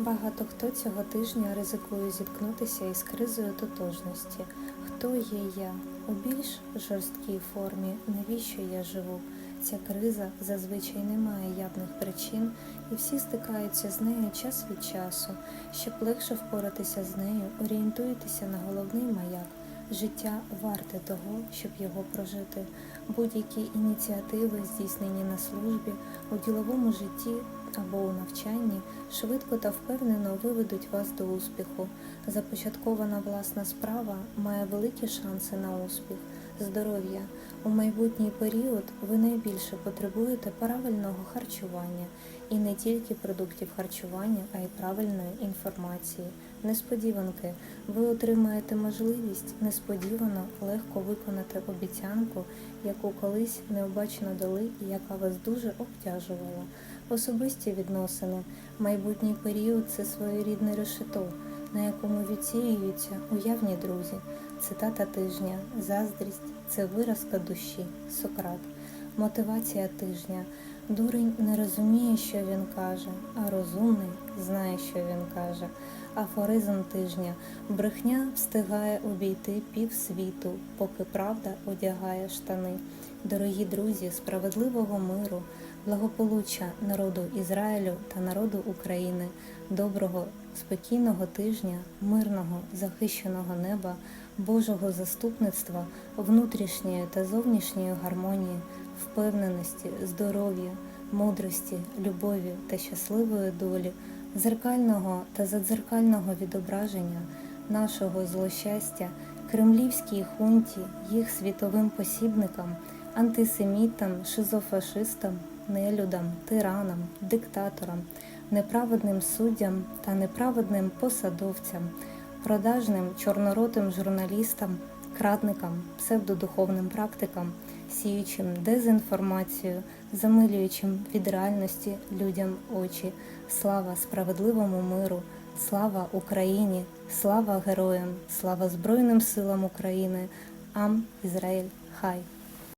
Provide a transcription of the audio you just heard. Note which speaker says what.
Speaker 1: Багато хто цього тижня ризикує зіткнутися із кризою тотожності. Хто є я? У більш жорсткій формі, навіщо я живу? Ця криза зазвичай не має явних причин, і всі стикаються з нею час від часу. Щоб легше впоратися з нею, орієнтуйтеся на головний маяк. Життя варте того, щоб його прожити. Будь-які ініціативи, здійснені на службі, у діловому житті або у навчанні, швидко та впевнено виведуть вас до успіху. Започаткована власна справа має великі шанси на успіх. Здоров'я. У майбутній період ви найбільше потребуєте правильного харчування. І не тільки продуктів харчування, а й правильної інформації. Несподіванки. Ви отримаєте можливість несподівано легко виконати обіцянку, яку колись необачно дали і яка вас дуже обтяжувала. Особисті відносини, майбутній період це своєрідне решето, на якому відсіюються уявні друзі. Цитата тижня, заздрість це виразка душі, Сократ. Мотивація тижня. Дурень не розуміє, що він каже, а розумний знає, що він каже. Афоризм тижня. Брехня встигає обійти півсвіту, поки правда одягає штани. Дорогі друзі, справедливого миру, благополуччя народу Ізраїлю та народу України, доброго, спокійного тижня, мирного, захищеного неба, Божого заступництва, внутрішньої та зовнішньої гармонії, впевненості, здоров'я, мудрості, любові та щасливої долі, зеркального та задзеркального відображення нашого злощастя, кремлівській хунті, їх світовим посібникам, антисемітам, шизофашистам, нелюдам, тиранам, диктаторам, неправедним суддям та неправедним посадовцям, продажним чорноротим журналістам, крадникам, псевдодуховним практикам, сіючим дезінформацію, замилюючим від реальності людям очі. Слава справедливому миру, слава Україні, слава героям, слава Збройним силам України, Ам Ізраїль! Хай.